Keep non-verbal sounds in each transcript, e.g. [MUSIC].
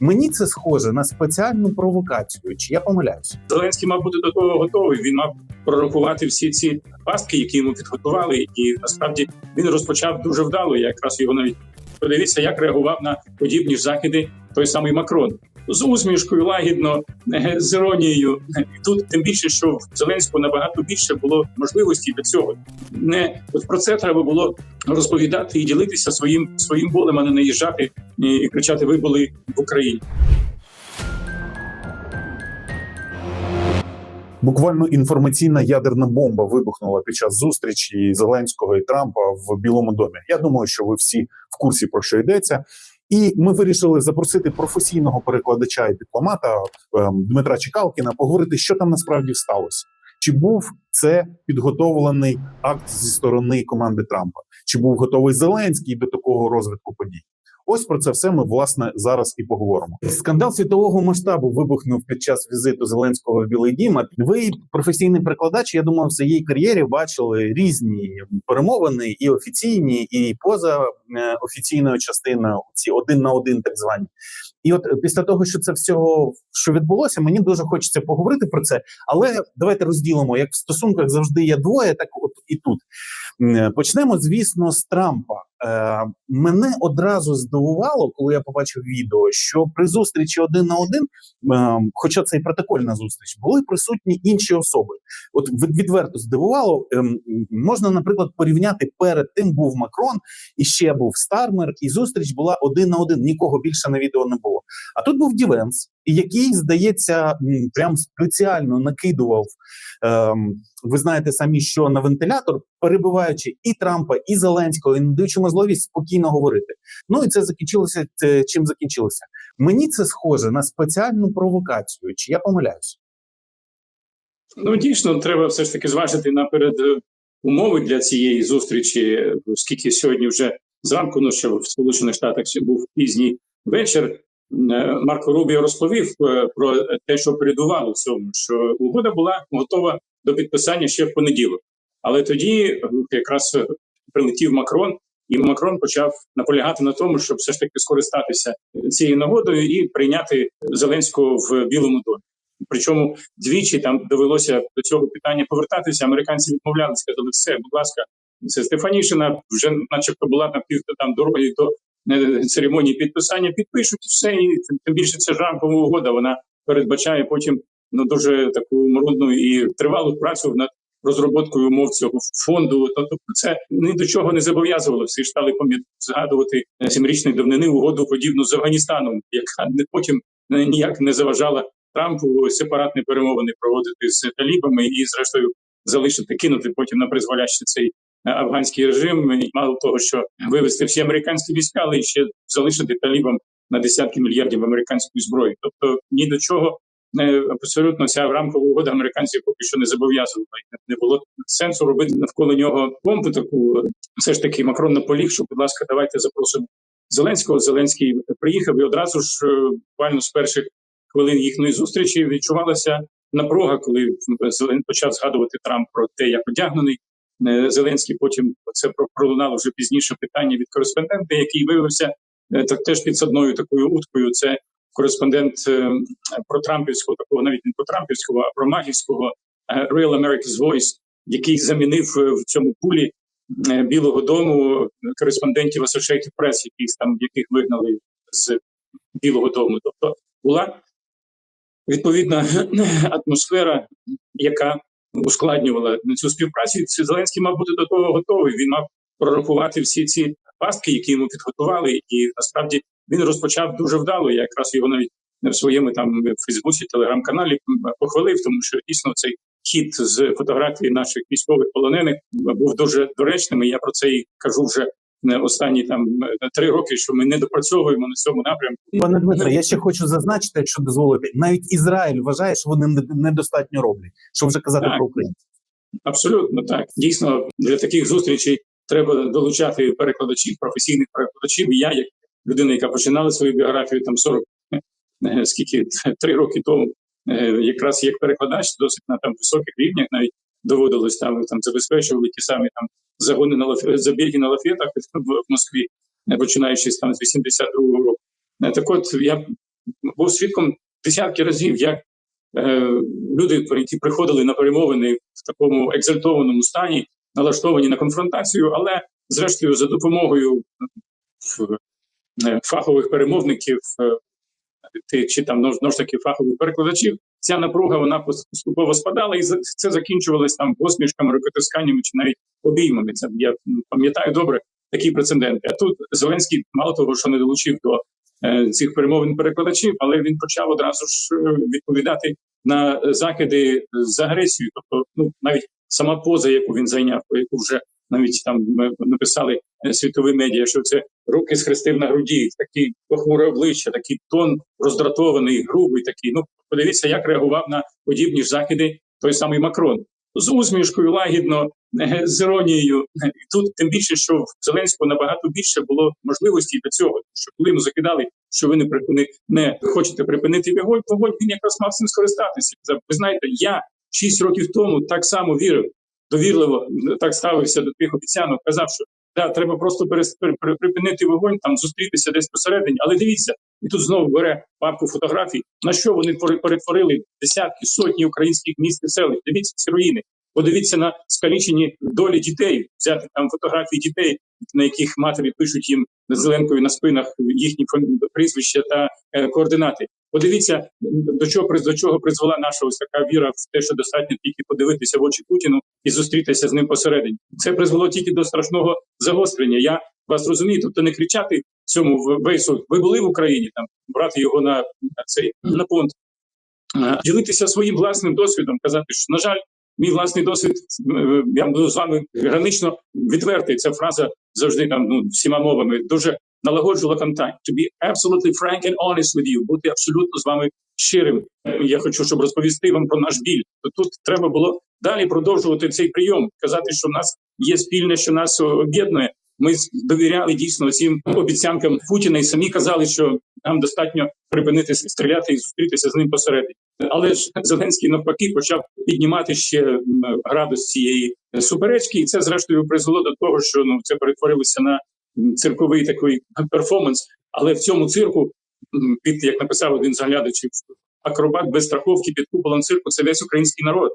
Мені це схоже на спеціальну провокацію. Чи я помиляюся? Зеленський мав бути до того готовий. Він мав прорахувати всі ці пастки, які йому підготували, і насправді він розпочав дуже вдало. Якраз його навіть подивіться, як реагував на подібні ж закиди той самий Макрон. З усмішкою лагідно, е, з іронією. І Тут тим більше, що в Зеленського набагато більше було можливості для цього. Не от про це треба було розповідати і ділитися своїм своїм болем, а не наїжджати і, і кричати: Ви були в Україні. Буквально інформаційна ядерна бомба вибухнула під час зустрічі Зеленського і Трампа в Білому домі. Я думаю, що ви всі в курсі про що йдеться. І ми вирішили запросити професійного перекладача і дипломата ем, Дмитра Чекалкіна поговорити, що там насправді сталося. Чи був це підготовлений акт зі сторони команди Трампа? Чи був готовий Зеленський до такого розвитку подій? Ось про це все ми власне зараз і поговоримо. Скандал світового масштабу вибухнув під час візиту Зеленського в Білий Дім. Ви професійний перекладач. Я думаю, в своїй кар'єрі бачили різні перемовини, і офіційні, і поза е, офіційною частиною. Ці один на один, так звані. І от е, після того, що це всього що відбулося, мені дуже хочеться поговорити про це. Але давайте розділимо як в стосунках завжди є двоє, так от і тут. Почнемо, звісно, з Трампа. Е, мене одразу здивувало, коли я побачив відео, що при зустрічі один на один, е, хоча це і протокольна зустріч, були присутні інші особи. От відверто здивувало. Ем, можна, наприклад, порівняти перед тим був Макрон і ще був Стармер, і зустріч була один на один. Нікого більше на відео не було. А тут був Дівенс, який, здається, прям спеціально накидував. Ем, ви знаєте самі, що на вентилятор, перебиваючи і Трампа, і Зеленського, і надаючи можливість спокійно говорити. Ну і це закінчилося. Це чим закінчилося? Мені це схоже на спеціальну провокацію. Чи я помиляюся? Ну дійсно, треба все ж таки зважити наперед е, умови для цієї зустрічі, оскільки сьогодні вже зранку, ну що в Сполучених Штатах був пізній вечір. е, Марко Рубіо розповів е, про те, що передувало цьому, що угода була готова до підписання ще в понеділок. Але тоді е, якраз е, прилетів Макрон, і Макрон почав наполягати на тому, щоб все ж таки скористатися цією нагодою і прийняти Зеленського в Білому домі. Причому двічі там довелося до цього питання повертатися. Американці відмовляли, сказали, все, будь ласка, це Стефанішина вже, начебто, була на пів там дороги до е, церемонії підписання. Підпишуть і все, і тим- більше це ж рамкова угода. Вона передбачає потім ну дуже таку морудну і тривалу працю над розробкою умов цього фонду. Тобто це ні до чого не зобов'язувало. Всі ж стали пам'ят згадувати е, сімрічної давнини угоду подібну з Афганістаном, яка не потім е, ніяк не заважала Трампу сепаратні перемовини проводити з талібами і, зрештою, залишити кинути потім на призволяще цей е, афганський режим. Мало того, що вивести всі американські війська, але ще залишити талібам на десятки мільярдів американської зброї. Тобто ні до чого е, абсолютно ця рамкова угода американців поки що не зобов'язувала. Не було сенсу робити навколо нього помпу таку. Все ж таки Макрон наполіг, що, будь ласка, давайте запросимо Зеленського. Зеленський приїхав і одразу ж е, буквально з перших хвилин їхньої зустрічі відчувалася напруга, коли Зелен почав згадувати Трамп про те, як одягнений е, Зеленський. Потім це пролунало вже пізніше питання від кореспондента, який виявився е, так теж підсадною такою уткою. Це кореспондент е, про Трампівського, такого навіть не про Трампівського, а про Магівського е, Real America's Voice, який замінив е, в цьому пулі Білого Дому кореспондентів Associated Press, яких там яких вигнали з Білого Дому. Тобто була відповідна [CLEARS THROAT] атмосфера, яка ускладнювала цю співпрацю. Зеленський мав бути до того готовий. Він мав прорахувати всі ці пастки, які йому підготували, і насправді він розпочав дуже вдало. Я якраз його навіть в своєму там Фейсбуці, телеграм-каналі похвалив, тому що дійсно цей хід з фотографії наших військових полонених був дуже доречним. І я про це і кажу вже не останні там три роки, що ми не допрацьовуємо на цьому напрямку. Пане Дмитре, я ще хочу зазначити, якщо дозволите, навіть Ізраїль вважає, що вони не- недостатньо роблять, що вже казати Так. про українців. Абсолютно так. Дійсно, для таких зустрічей треба долучати перекладачів, професійних перекладачів. Я, як людина, яка починала свою біографію там 40, е, скільки [LAUGHS] три роки тому, е, якраз як перекладач, досить на там високих рівнях, навіть доводилось там там забезпечували ті самі там загони на лаф... забіги на лафетах в Москві, е, починаючи там з 82-го року. Е, Так от я був свідком десятки разів, як е, люди, які приходили на перемовини в такому екзальтованому стані, налаштовані на конфронтацію, але зрештою за допомогою е, фахових перемовників е, чи там ну, знову ж таки фахових перекладачів, ця напруга вона поступово спадала, і це закінчувалось там посмішками, рукотисканнями чи навіть обіймами. Це я пам'ятаю добре такі прецеденти. А тут Зеленський мало того, що не долучив до е, цих перемовин перекладачів, але він почав одразу ж е, відповідати на закиди з агресією. Тобто, ну навіть сама поза, яку він зайняв, яку вже навіть там написали е, світові медіа, що це руки схрестив на груді, такі похмуре обличчя, такий тон роздратований, грубий такий. Ну подивіться, як реагував на подібні ж закиди той самий Макрон з усмішкою, лагідно, е, з іронією. І тут тим більше, що в Зеленського набагато більше було можливостей до цього. Що коли йому закидали, що ви не припини не хочете припинити вогонь, вогонь він якраз мав цим скористатися. Ви знаєте, я шість років тому так само вірив, довірливо так ставився до тих обіцянок, казав, що да, треба просто припинити вогонь, там зустрітися десь посередині. Але дивіться, і тут знову бере папку фотографій, на що вони пере- перетворили десятки, сотні українських міст і селищ. Дивіться ці руїни. Подивіться на скалічені долі дітей, взяти там фотографії дітей, на яких матері пишуть їм зеленкою на спинах їхні прізвища та е, координати. Подивіться, до чого до чого призвела наша ось така віра в те, що достатньо тільки подивитися в очі Путіну і зустрітися з ним посередині. Це призвело тільки до страшного загострення. Я вас розумію, тобто не кричати цьому вейсу. Ви були в Україні там, брати його на, на цей на понт, ділитися своїм власним досвідом, казати, що на жаль, мій власний досвід. е, Я буду з вами гранично відвертий. Ця фраза завжди там ну всіма мовами дуже налагоджувала контакт. To be absolutely frank and honest with you, бути абсолютно з вами щирим. Е, Я хочу, щоб розповісти вам про наш біль. То тут треба було далі продовжувати цей прийом, казати, що в нас є спільне, що нас об'єднує. Ми довіряли дійсно цим обіцянкам Путіна і самі казали, що нам достатньо припинити стріляти і зустрітися з ним посередині. Але ж Зеленський навпаки почав піднімати ще градус цієї суперечки, і це зрештою призвело до того, що ну це перетворилося на цирковий такий перформанс. Але в цьому цирку, під як написав один з глядачів, акробат без страховки під куполом цирку це весь український народ.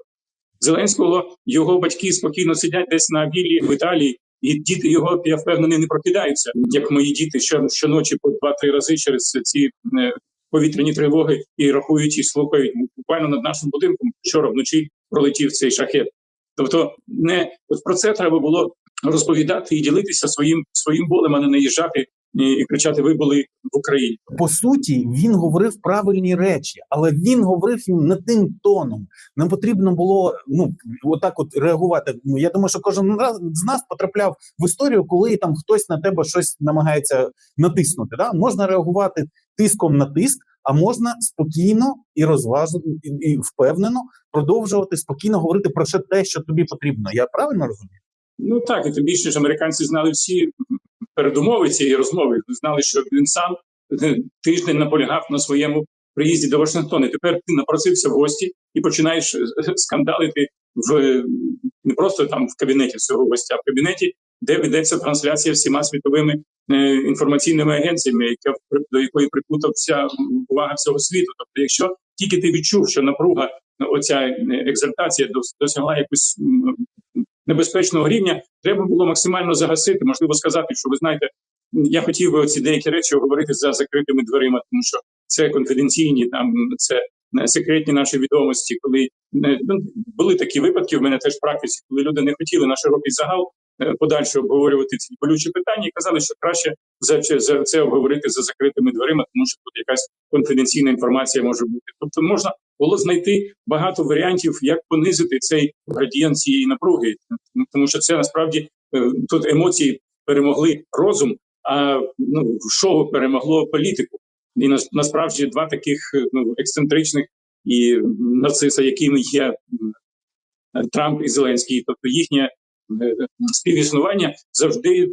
Зеленського його батьки спокійно сидять десь на віллі в Італії, і діти його, я впевнений, не прокидаються, як мої діти, що щоночі по два-три рази через ці е, повітряні тривоги і рахують і слухають. Буквально над нашим будинком вчора вночі пролетів цей шахет. Тобто, не от про це треба було розповідати і ділитися своїм своїм болем, а не наїжджати і, кричати: Ви були в Україні. по суті, він говорив правильні речі, але він говорив не тим тоном. Нам потрібно було ну отак, от реагувати. Я думаю, що кожен раз з нас потрапляв в історію, коли там хтось на тебе щось намагається натиснути. Да? Можна реагувати тиском на тиск, а можна спокійно і розважено і впевнено продовжувати спокійно говорити про ще те, що тобі потрібно. Я правильно розумію? Ну так, і тим більше ж американці знали всі передумови цієї розмови. Знали, що він сам е, тиждень наполягав на своєму приїзді до Вашингтона. Тепер ти напросився в гості і починаєш е, скандалити в е, не просто там в кабінеті цього гостя, а в кабінеті, де ведеться трансляція всіма світовими е, інформаційними агенціями, яка до якої прикута вся увага всього світу. Тобто, якщо тільки ти відчув, що напруга, оця е, екзальтація досягла якусь небезпечного рівня, треба було максимально загасити. Можливо, сказати, що ви знаєте, я хотів би ці деякі речі говорити за закритими дверима, тому що це конфіденційні, там це е, секретні наші відомості. Коли е, ну, були такі випадки в мене теж в практиці, коли люди не хотіли на широкий загал подальше обговорювати ці болючі питання, і казали, що краще за, за це обговорити за закритими дверима, тому що тут якась конфіденційна інформація може бути. Тобто можна було знайти багато варіантів, як понизити цей градієнт цієї напруги, тому що це насправді е, тут емоції перемогли розум, а ну шоу перемогло політику. І нас- насправді два таких е, ну ексцентричних і нарциса, якими є Трамп і Зеленський, тобто їхнє е, співіснування завжди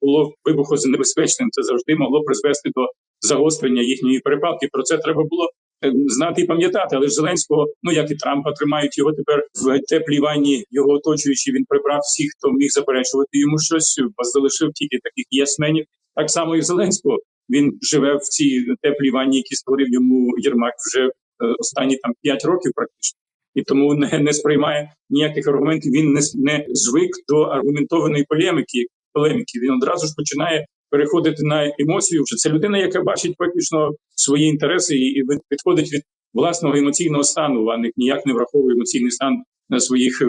було вибухонебезпечним. Це завжди могло призвести до загострення їхньої перепалки. Про це треба було е, знати і пам'ятати. Але ж Зеленського, ну як і Трампа, тримають його тепер в теплій ванні, його оточуючи. Він прибрав всіх, хто міг заперечувати йому щось. Вас залишив тільки таких єсменів. Так само і Зеленського він живе в цій теплій ванні, які створив йому Єрмак вже е, останні там 5 років, практично. І тому не, не сприймає ніяких аргументів. Він не, не звик до аргументованої полеміки. Полеміки він одразу ж починає переходити на емоцію. Що це людина, яка бачить виключно свої інтереси і, і від- власного емоційного стану, а ніяк не враховує емоційний стан своїх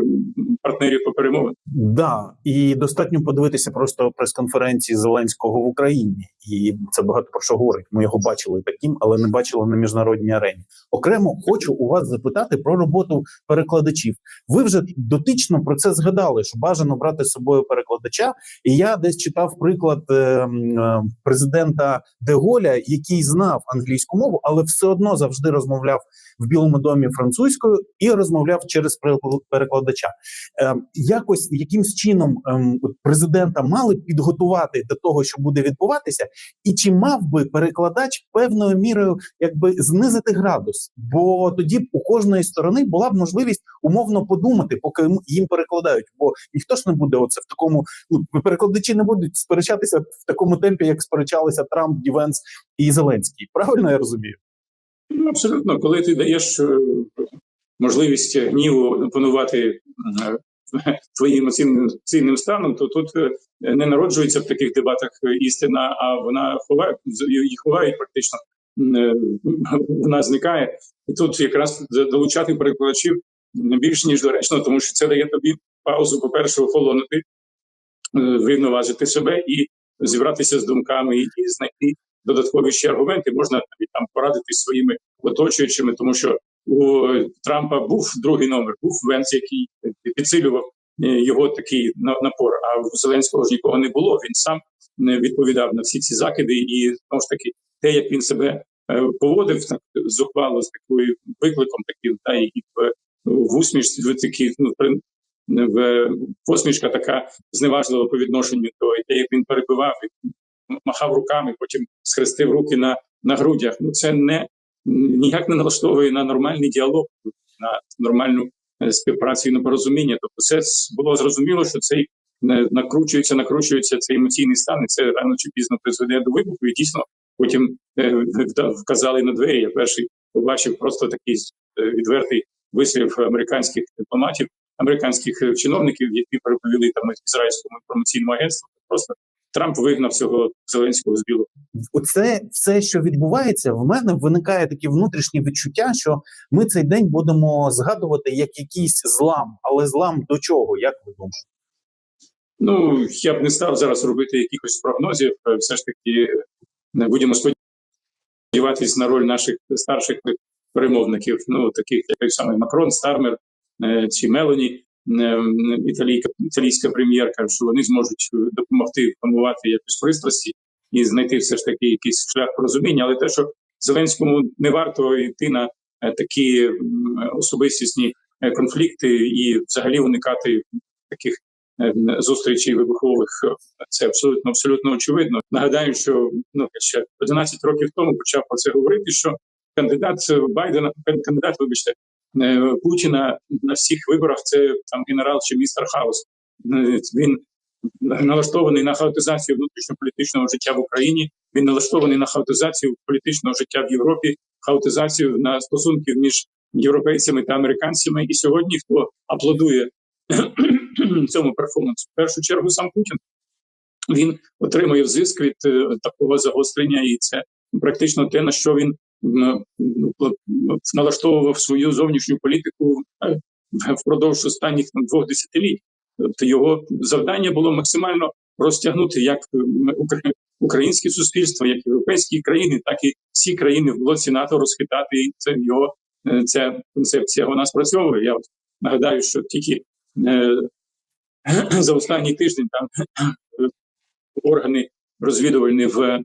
партнерів по перемовинах. Да, і достатньо подивитися просто прес-конференції Зеленського в Україні, і це багато про що говорить. Ми його бачили таким, але не бачили на міжнародній арені. Окремо хочу у вас запитати про роботу перекладачів. Ви вже дотично про це згадали, що бажано брати з собою перекладача. І я десь читав приклад е, е, президента Деголя, який знав англійську мову, але все одно завжди розмовляв в Білому домі французькою і розмовляв через перекл- перекладача. Е, якось якимсь чином ем, президента мали підготувати до того, що буде відбуватися, і чи мав би перекладач певною мірою якби знизити градус? Бо тоді б у кожної сторони була б можливість умовно подумати, поки їм- їм перекладають. Бо ніхто ж не буде оце в такому. Ну перекладачі не будуть сперечатися в такому темпі, як сперечалися Трамп, Дівенс і Зеленський. Правильно я розумію? Ну, абсолютно, коли ти даєш е, можливість гніву панувати е, твоїм емоційним станом, то тут е, не народжується в таких дебатах істина, а вона ховає її ховають практично. е, Вона зникає, і тут якраз долучати перекладачів більш ніж доречно, тому що це дає тобі паузу, по-перше, охолонути, е, врівноважити себе і зібратися з думками і знайти додаткові ще аргументи. Можна навіть там порадитись своїми оточуючими, тому що у Трампа був другий номер, був Венс, який підсилював е, його такий на- напор. А в Зеленського ж нікого не було. Він сам не відповідав на всі ці закиди, і знову ж таки, те, як він себе е, поводив, так зухвало з такою викликом, таким та і в, в усмішці в такій, ну в посмішка така зневажлива по відношенню до те, як він перебивав, махав руками, потім схрестив руки на, на грудях. Ну це не ніяк не налаштовує на нормальний діалог, на нормальну е, співпрацю і на порозуміння. Тобто, це було зрозуміло, що цей е, накручується, накручується цей емоційний стан, і це рано чи пізно призведе до вибуху. І дійсно потім е, вказали на двері. Я перший побачив просто такий відвертий вислів американських дипломатів, американських чиновників, які переповіли там ізраїльському інформаційному агентству. Просто Трамп вигнав цього Зеленського з білого. Оце все, що відбувається, в мене виникає таке внутрішнє відчуття, що ми цей день будемо згадувати як якийсь злам, але злам до чого? Як ви думаєте? Ну я б не став зараз робити якихось прогнозів. Е, Все ж таки не будемо сподіватися на роль наших старших перемовників, ну таких як самий Макрон, Стармер е, чи Мелоні, італійка, італійська прем'єрка, що вони зможуть е, допомогти впамувати якусь пристрасті і знайти все ж таки якийсь шлях порозуміння. Але те, що Зеленському не варто йти на е, такі особистісні е, конфлікти і взагалі уникати таких зустрічей вибухових, це абсолютно абсолютно очевидно. Нагадаю, що ну ще 11 років тому почав про це говорити. Що кандидат Байдена, кандидат, вибачте, Путіна на всіх виборах це там генерал чи містер Хаус. Е, Він налаштований на хаотизацію внутрішньополітичного життя в Україні. Він налаштований на хаотизацію політичного життя в Європі, хаотизацію на стосунків між європейцями та американцями. І сьогодні хто аплодує [CLEARS THROAT] цьому перформансу? В першу чергу сам Путін. Він отримує взиск від е, такого загострення, і це практично те, на що він налаштовував свою зовнішню політику е, впродовж останніх двох десятиліть. Тобто його завдання було максимально розтягнути як українське суспільство, як європейські країни, так і всі країни в блоці НАТО розхитати. Це його е, ця концепція вона спрацьовує. Я нагадаю, що тільки е, за останній тиждень там е, органи розвідувальні в е,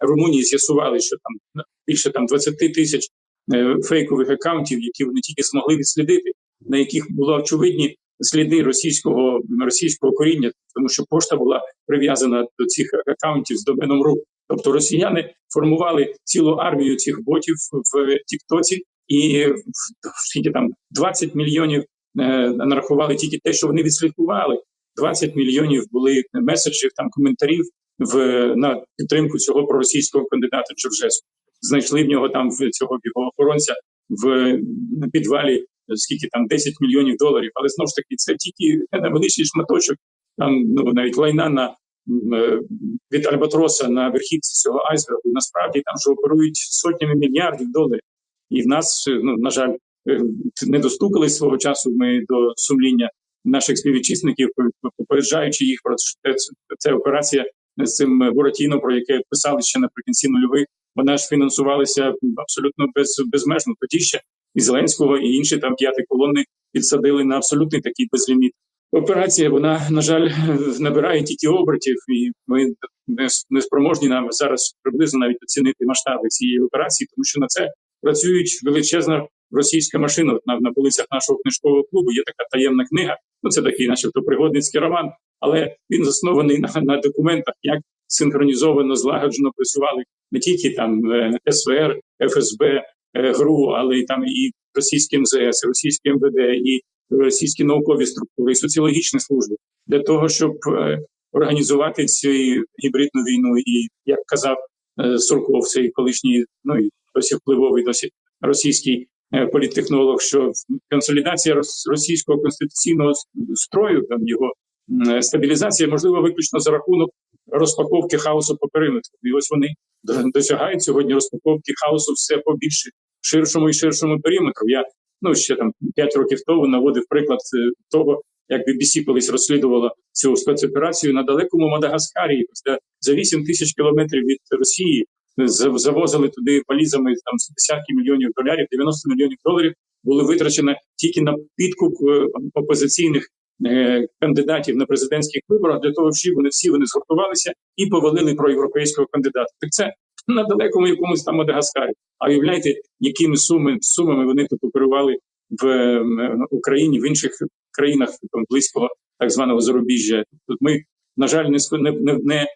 Румунії з'ясували, що там більше там 20 тисяч е, фейкових акаунтів, які вони тільки змогли відслідити, на яких були очевидні сліди російського російського коріння, тому що пошта була прив'язана до цих акаунтів з доменом РУ. Тобто росіяни формували цілу армію цих ботів в Тіктоці, і скільки там 20 мільйонів е, нарахували тільки те, що вони відслідкували. 20 мільйонів були меседжів, там коментарів в на підтримку цього проросійського кандидата Джорджеску. Знайшли в нього там в цього його охоронця в підвалі скільки там 10 мільйонів доларів. Але знову ж таки, це тільки невеличкий шматочок. Там ну навіть лайна на е, від Альбатроса на верхівці цього айсбергу. Насправді там ж оперують сотнями мільярдів доларів. І в нас, ну на жаль, е, не достукались свого часу. Ми до сумління наших співвітчизників, попереджаючи їх про це, це операція з цим Буратіно, про яке писали ще наприкінці нульових. Вона ж фінансувалася абсолютно без безмежно. Тоді ще і Зеленського, і інші там п'яти колони підсадили на абсолютний такий безліміт. Операція вона на жаль набирає тільки обертів, і ми не, спроможні нам зараз приблизно навіть оцінити масштаби цієї операції, тому що на це працюють величезна російська машина. На, на полицях нашого книжкового клубу є така таємна книга. Ну це такий, начебто, пригодницький роман, але він заснований на, на документах, як синхронізовано злагоджено працювали не тільки там е, СВР, ФСБ, е, ГРУ, але й там і російські МЗС, російські МВД, і російські наукові структури, і соціологічні служби. Для того, щоб е, організувати цю гібридну війну, і як казав Сурков, цей колишній, ну і досі впливовий, досі російський політтехнолог, що консолідація російського конституційного строю, там його стабілізація можливо виключно за рахунок розпаковки хаосу по периметру. І ось вони досягають сьогодні розпаковки хаосу все по більше ширшому і ширшому периметру. Я ну ще там 5 років тому наводив приклад того, як BBC колись розслідувала цю спецоперацію на далекому Мадагаскарі, де за 8 тисяч кілометрів від Росії завозили туди валізами там десятки мільйонів доларів, 90 мільйонів доларів були витрачені тільки на підкуп опозиційних е, кандидатів на президентських виборах для того, щоб вони всі вони згуртувалися і повалили про європейського кандидата. Так це на далекому якомусь там Мадагаскарі. А уявляєте, якими суми сумами вони тут оперували в е, Україні в інших країнах там, близького так званого зарубіжжя. Тут ми на жаль не не,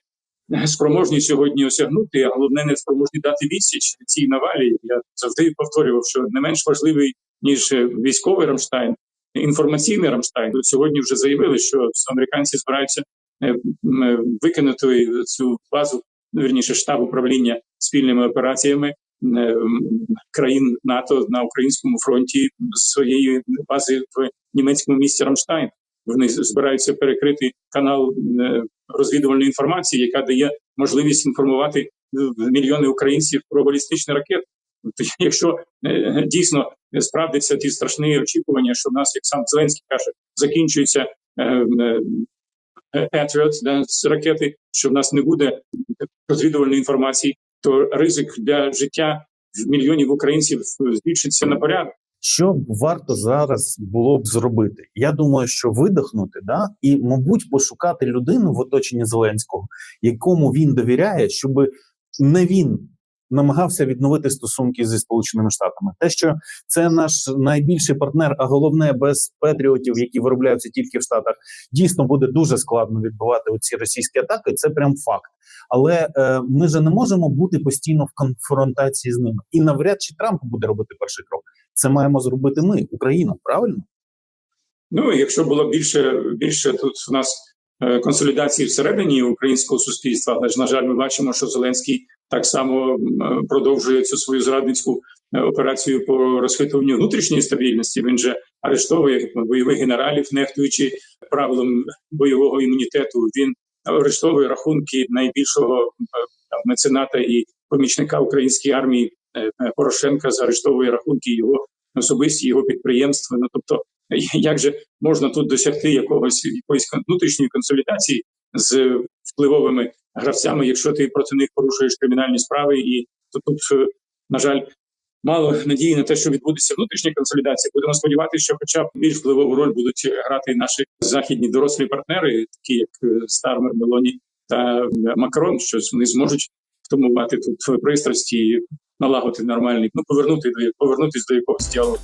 не спроможні сьогодні осягнути, а головне не спроможні дати відсіч цій навалі. Я завжди повторював, що не менш важливий ніж військовий Рамштайн, інформаційний Рамштайн. Сьогодні вже заявили, що американці збираються е, викинути цю базу, вірніше штаб управління спільними операціями е, країн НАТО на українському фронті своєї бази в німецькому місті Рамштайн. Вони збираються перекрити канал е, розвідувальної інформації, яка дає можливість інформувати е, мільйони українців про балістичні ракети. Тобто, [LAUGHS] якщо е, дійсно справдяться ті страшні очікування, що в нас, як сам Зеленський каже, закінчується Patriot, да, з ракети, що в нас не буде розвідувальної інформації, то ризик для життя мільйонів українців збільшиться на порядок. Що варто зараз було б зробити? Я думаю, що видихнути, да, і, мабуть, пошукати людину в оточенні Зеленського, якому він довіряє, щоб не він намагався відновити стосунки зі Сполученими Штатами. Те, що це наш найбільший партнер, а головне без патріотів, які виробляються тільки в Штатах, дійсно буде дуже складно відбивати оці російські атаки. Це прям факт. Але е, ми же не можемо бути постійно в конфронтації з ними. І навряд чи Трамп буде робити перший крок. Це маємо зробити ми, Україна, правильно? Ну якщо було більше більше тут у нас консолідації всередині українського суспільства, але ж на жаль, ми бачимо, що Зеленський так само е, продовжує цю свою зрадницьку е, операцію по розхитуванню внутрішньої стабільності. Він же арештовує бойових генералів, нехтуючи правилам бойового імунітету. Він арештовує рахунки найбільшого е, мецената і помічника української армії Порошенка. Заарештовує рахунки його особисті його підприємства. Ну тобто, [LAUGHS] як же можна тут досягти якогось якоїсь внутрішньої консолідації з впливовими гравцями, якщо ти проти них порушуєш кримінальні справи, і то тут, е, на жаль, мало надії на те, що відбудеться внутрішня консолідація. Будемо сподіватися, що, хоча б більш впливову роль будуть грати наші західні дорослі партнери, такі як е, Стармер, Мелоні та е, Макрон, що вони зможуть втомувати тут пристрасті, налагодити нормальний, ну повернути до повернутися до якогось діалогу.